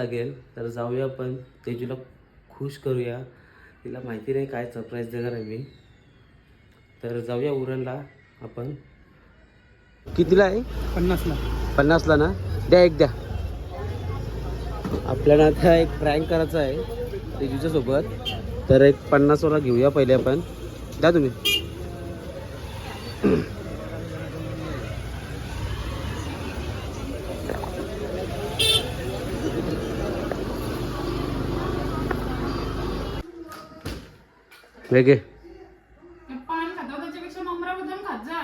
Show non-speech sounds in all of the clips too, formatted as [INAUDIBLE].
लागेल. तर जाऊया आपण. तेजूला खुश करूया. तिला माहिती नाही काय सरप्राईज देणार आहे मी. तर जाऊया उरणला आपण. कितीला आहे? पन्नासला. पन्नासला ना? द्या एक द्या. आपल्याला आता एक प्रँक करायचा आहे. तेजूच्या सोबत. तर एक पन्नासवाला घेऊया पहिले आपण. द्या तुम्ही. वेगे पान खाता त्याच्यापेक्षा ममरा बदाम खात जा.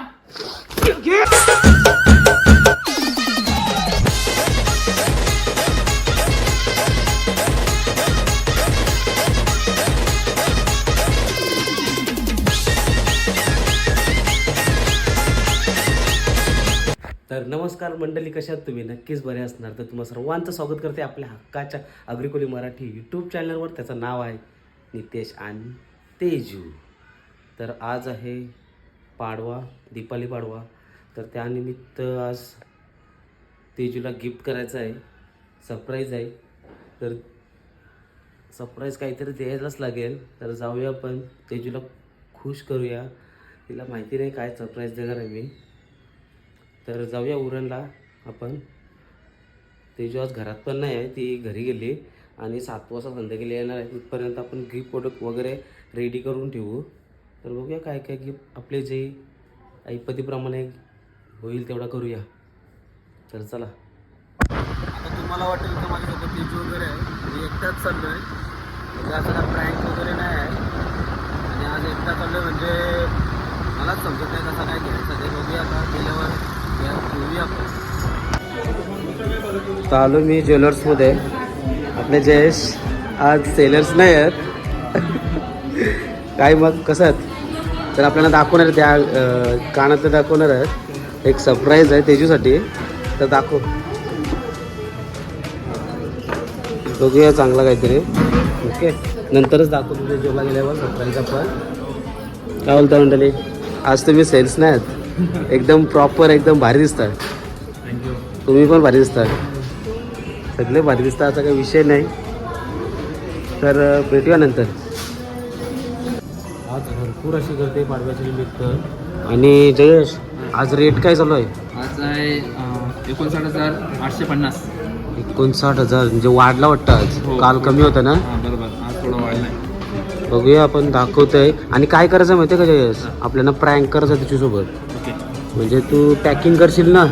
तर नमस्कार मंडळी कशा आहात तुम्ही? नक्कीच बरे असणार. तर तुम्हा सर्वांचं स्वागत करते आपल्या हक्काच्या अग्रिकोली मराठी यूट्यूब चॅनलवर त्याचं नाव आहे नितेश आणि तेजू. तर आज आहे पाडवा दीपाली पाडवा. तर त्यानिमित्त आज तेजूला गिफ्ट करायचं आहे. सरप्राईज आहे. तर सरप्राईज काहीतरी द्यायलाच लागेल. तर जाऊया आपण. तेजूला खुश करूया. तिला माहिती नाही काय सरप्राईज देणार आहे मी. तर जाऊया उरणला आपण. तेजू आज घरात पण नाही आहे. ती घरी गेली. आणि सात वाजता संध्याकाळी येणार आहे. तिथपर्यंत आपण गिफ्ट प्रोडक्ट वगैरे रेडी करून ठेवू. तर बघूया काय काय गिफ्ट आपले जे ऐपतीप्रमाणे होईल तेवढा करूया. तर चला. आता तुम्हाला वाटेल का माझ्यासोबत तेजू वगैरे आहे. मी एकटाच चाललो आहे म्हणजे काय प्रँक वगैरे नाही आहे. आणि आज एकटा चाललो आहे म्हणजे मलाच समजत नाही कसं काय घ्यायचं ते. बघूया आता गेल्यावर घेऊया आपण. आलो मी ज्वेलर्समध्ये आपले जयेश आज सेलर्स नाही आहेत. काय मग कसं आहेत? तर आपल्याला दाखवणार आहे त्या कानातलं दाखवणार आहेत. एक सरप्राईज आहे तेजूसाठी. तर दाखव. बघूया चांगला काहीतरी. ओके. नंतरच दाखवतो ते जेवला गेल्यावर सरप्राईज आपण. काय बोलता मंडळी? आज तुम्ही सेल्स नाही आहेत. एकदम प्रॉपर एकदम भारी दिसतात तुम्ही पण भारी दिसता सगळे भारी दिसता असा काही विषय नाही. तर भेटूया नंतर. आज भरपूर अशी गर्दी पाडव्याच्या निमित्त. आणि जयेश आज रेट काय चालू आहे? आज आहे एकोणसाठ हजार आठशे पन्नास. एकोणसाठ हजार म्हणजे वाढला वाटतं आज. हो. काल कमी होता ना? हां बरोबर. आज थोडं वाढलं आहे बघूया आपण दाखवतोय. आणि काय करायचं माहिती आहे का जयेश? आपल्याला प्रँक करायचं तिच्यासोबत ओके. म्हणजे तू पॅकिंग करशील ना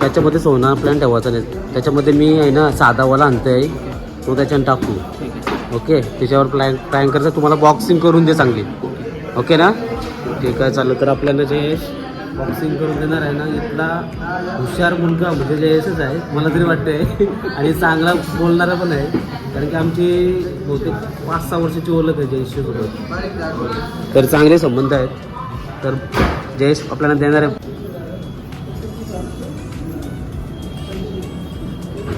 त्याच्यामध्ये सोना प्लॅन ठेवायचा नाही. त्याच्यामध्ये मी आहे ना साधावाला आणतो आहे तो त्याच्यानं टाकू. ओके त्याच्यावर प्लॅन प्लॅन करायचं तुम्हाला बॉक्सिंग करून दे चांगली. ओके ना? ठीक आहे चालेल. तर आपल्याला जे बॉक्सिंग करून देणार आहे ना इथला हुशार मुलगा म्हणजे जयेशच आहे. मला तरी वाटतंय. [LAUGHS] आणि चांगला बोलणारा पण आहे. कारण की आमची बहुतेक पाच सहा वर्षाची ओळख आहे जयेशसोबत तर चांगले संबंध आहेत. तर जयेश आपल्याला देणार आहे.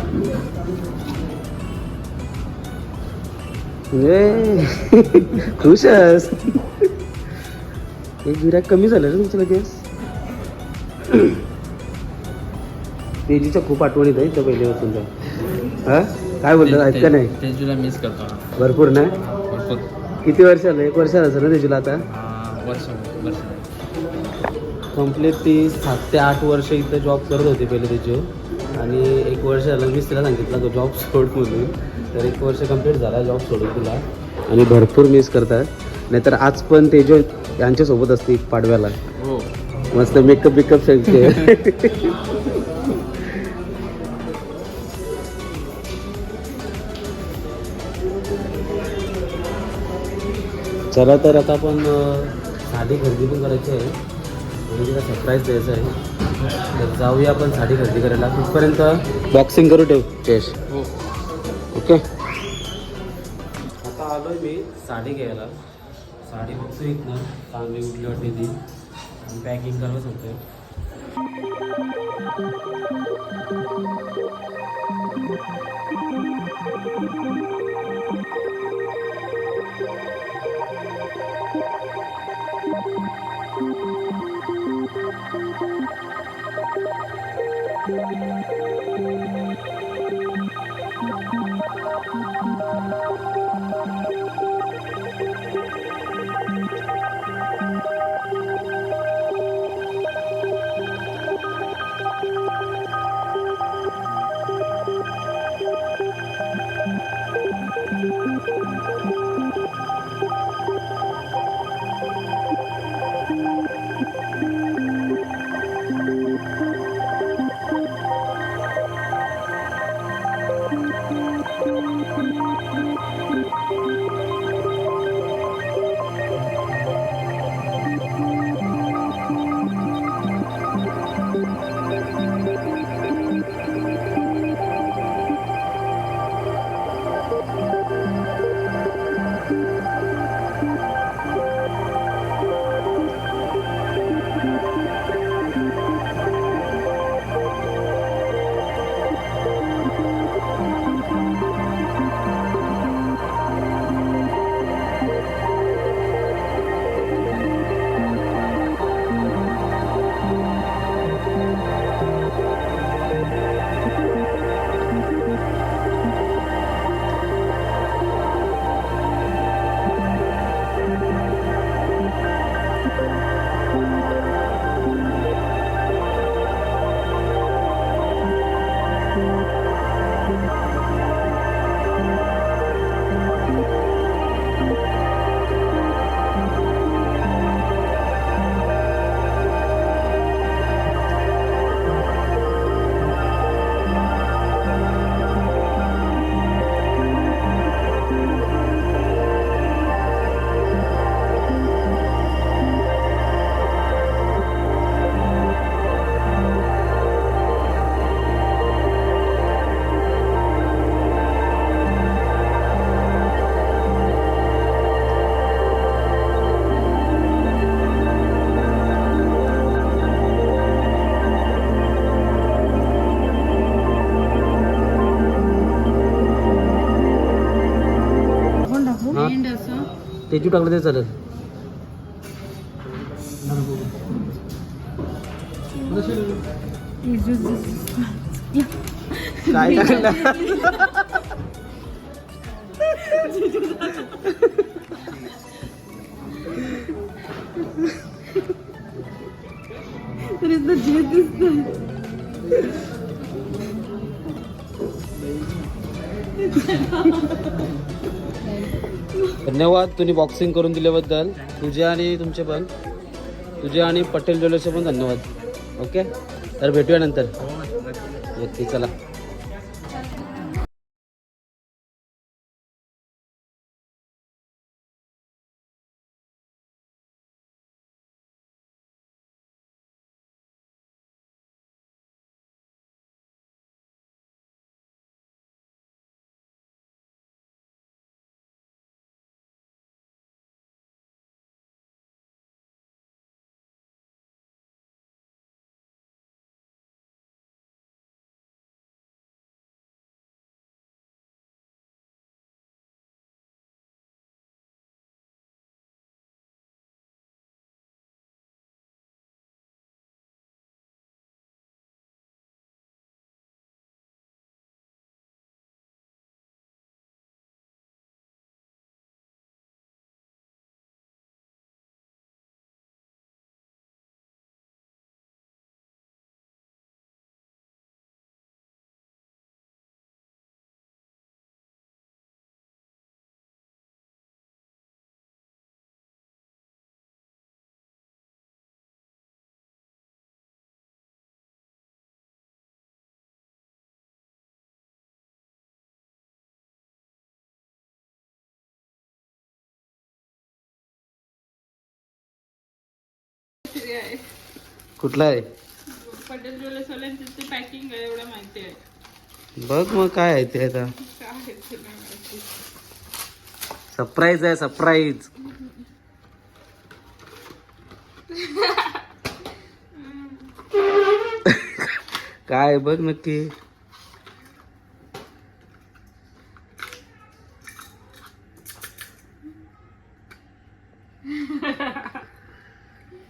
[LAUGHS] खुश आहेस? एक गिऱ्हाईक कमी झालं रे तुमचं लगेच. तेजीच्या खूप आठवणीत आहे त्या पहिले तुमच्या हा? काय बोलतात? ऐका नाही? तेजूला मिस करतो भरपूर ना? भरपूर. किती वर्ष आलं एक वर्ष झालं ना तेजूला आता? वर्ष वर्ष. कंप्लीट ती सात ते आठ वर्ष इथं जॉब करत होती पहिले तेजू. आणि एक वर्ष झालं मीच तिला सांगितलं तो जॉब सोड म्हणून. तर एक वर्ष कंप्लीट झाला जॉब सोडून तुला. आणि भरपूर मिस करतात नाहीतर आज पण तेजू यांच्यासोबत असते पाडव्याला. हो. मस्त मेकअप बिकअप सगळे चला तर आता आपण साडी खरेदी पण करायची आहे. मुलीला सरप्राईज द्यायचं आहे. तर जाऊया आपण साडी खरेदी करायला. तिथपर्यंत बॉक्सिंग करू ठेव चेस ओके हो. आता आलो आहे मी साडी घ्यायला. साडी बघतो इथनं. चांगली उठली वाटते ती. आणि पॅकिंग करायला सांगतोय Thank you. तेजू टाकलं ते चालेल. काय टाकलं? [LAUGHS] धन्यवाद तुम्ही बॉक्सिंग करून दिल्याबद्दल. तुझे आणि तुमचे पण. तुझे आणि पटेल ज्वेलर्सचे पण धन्यवाद. ओके तर भेटूया नंतर. ओके चला. कुठला आहे? पटेल ज्वेलर्सवाल्यांची ती पॅकिंग आहे एवढं माहिती आहे. बघ मग काय आहे ते आता. सरप्राईज आहे सरप्राईज [LAUGHS] [LAUGHS] काय बघ नक्की.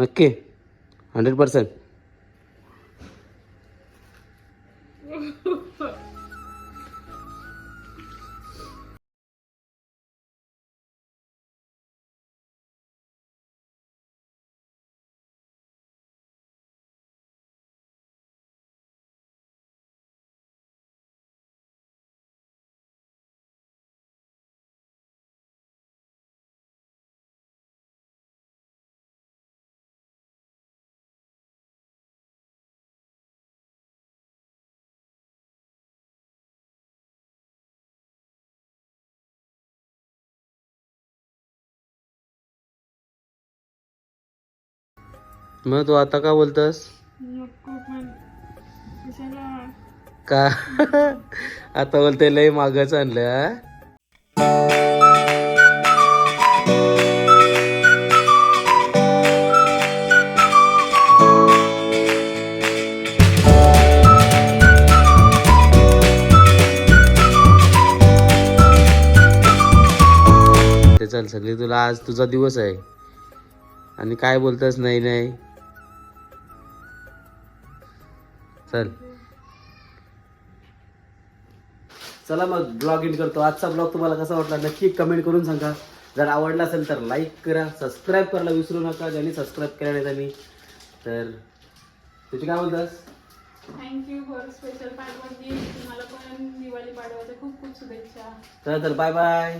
नक्की. हंड्रेड पर्सेंट मग तू आता का बोलतस? का? [LAUGHS] आता बोलते लय मागच आणलं ते चल सगळी तुला आज तुझा दिवस आहे. आणि काय बोलतस नाही नाही? चल. चला मग ब्लॉग इन करतो. आजचा ब्लॉग तुम्हाला कसा वाटला नक्की कमेंट करून सांगा. जर आवडला असेल तर लाईक करा सबस्क्राईब करायला विसरू नका. ज्यांनी सबस्क्राईब केला नाही त्यांनी. तर तुझी काय म्हणतास थँक्यू फॉर स्पेशल तुम्हाला पण दिवाळी खूप खूप शुभेच्छा. चला तर बाय बाय